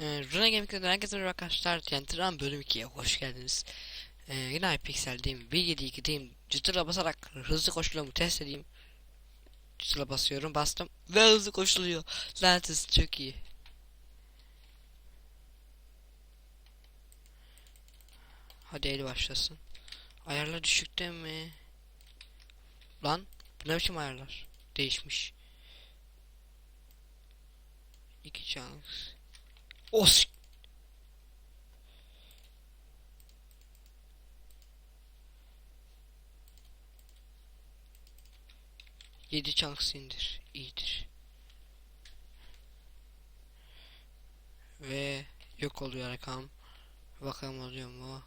Ee, Runa Gaming'den herkese merhaba arkadaşlar. Tentran bölüm 2'ye hoş geldiniz. Ee, yine Hypixel'deyim. 1.7.2'deyim. Cıtıra basarak hızlı koşuluyor mu test edeyim. Cıtıra basıyorum. Bastım. Ve hızlı koşuluyor. Lanet çok iyi. Hadi el başlasın. Ayarlar düşükte mi? Lan bu ne biçim ayarlar? Değişmiş. İki chance. Os. Yedi chunks indir. iyidir. Ve yok oluyor rakam. Bakalım oluyor mu?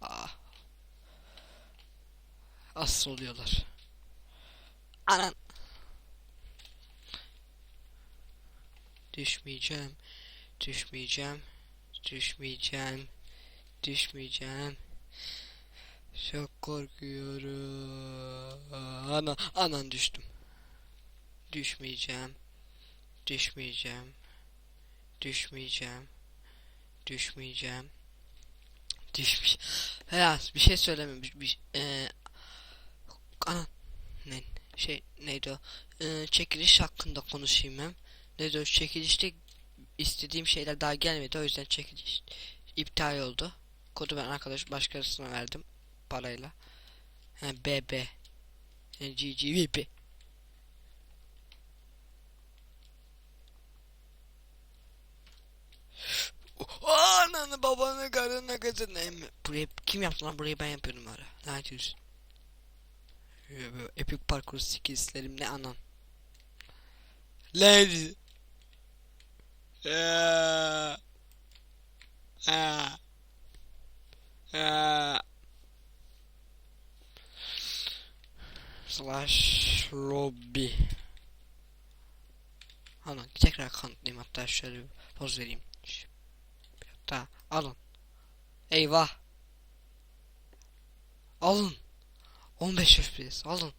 Ah. Asıl oluyorlar. Anan. Düşmeyeceğim. Düşmeyeceğim. Düşmeyeceğim. Düşmeyeceğim. Çok korkuyorum. Ana, anan düştüm. Düşmeyeceğim. Düşmeyeceğim. Düşmeyeceğim. Düşmeyeceğim. Düşmüş. Ya bir şey söylemem. Bir, eee, anan. Ne? Şey neydi o? Eee, çekiliş hakkında konuşayım hem. Neydi o çekilişte istediğim şeyler daha gelmedi o yüzden çekiliş iptal oldu. Kodu ben arkadaş başkasına verdim parayla. He BB. GGVP. Ananı babanı karını kızını emmi. Burayı kim yaptı lan burayı ben yapıyorum hala. Lanet olsun. Böyle Epic parkur skillslerim ne anan. Lanet. Aa. Aa. Aa. Slash lobby. Ana tekrar kanıtlayayım hatta şöyle bir poz vereyim. Hatta alın. Eyvah. Alın. 15 FPS alın.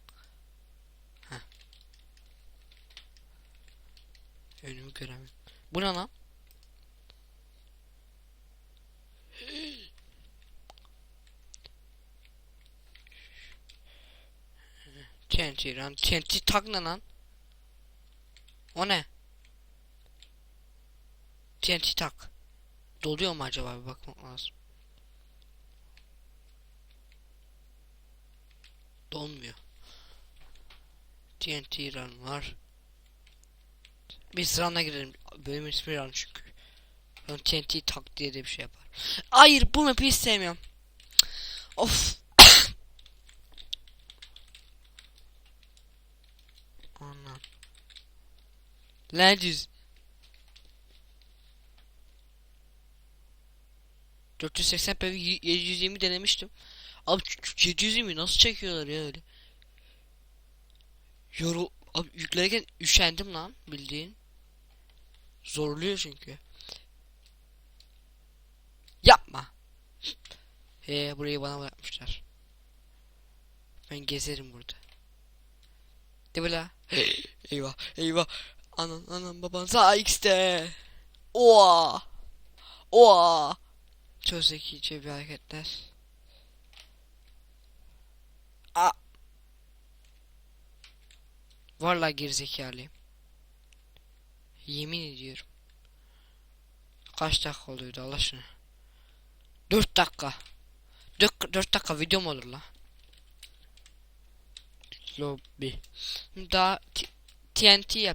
Heh. Önümü göremiyorum. Bu ne lan? TNT lan. TNT tak ne lan? O ne? TNT tak. Doluyor mu acaba bir bakmak lazım. Dolmuyor. TNT run var. Biz run'a girelim. Bölüm ismi run çünkü. Sonra TNT tak diye de bir şey yapar. Hayır bu map'i hiç sevmiyorum. Of. Anan. Ladies. 480p 720 denemiştim. Abi 720 nasıl çekiyorlar ya öyle? Yoru abi yüklerken üşendim lan bildiğin. Zorluyor çünkü. Yapma. He burayı bana bırakmışlar. Ben gezerim burada. Değil mi la? eyvah eyvah. Anan anan baban sağ x'te. Oha. Oha. Çok zekice bir hareketler. A. Vallahi gerizekalıyım. Yemin ediyorum. Kaç dakika oluyordu Allah aşkına? 4 dakika. 4, 4 dakika video mu olur la? Lobby. Daha TNT yap.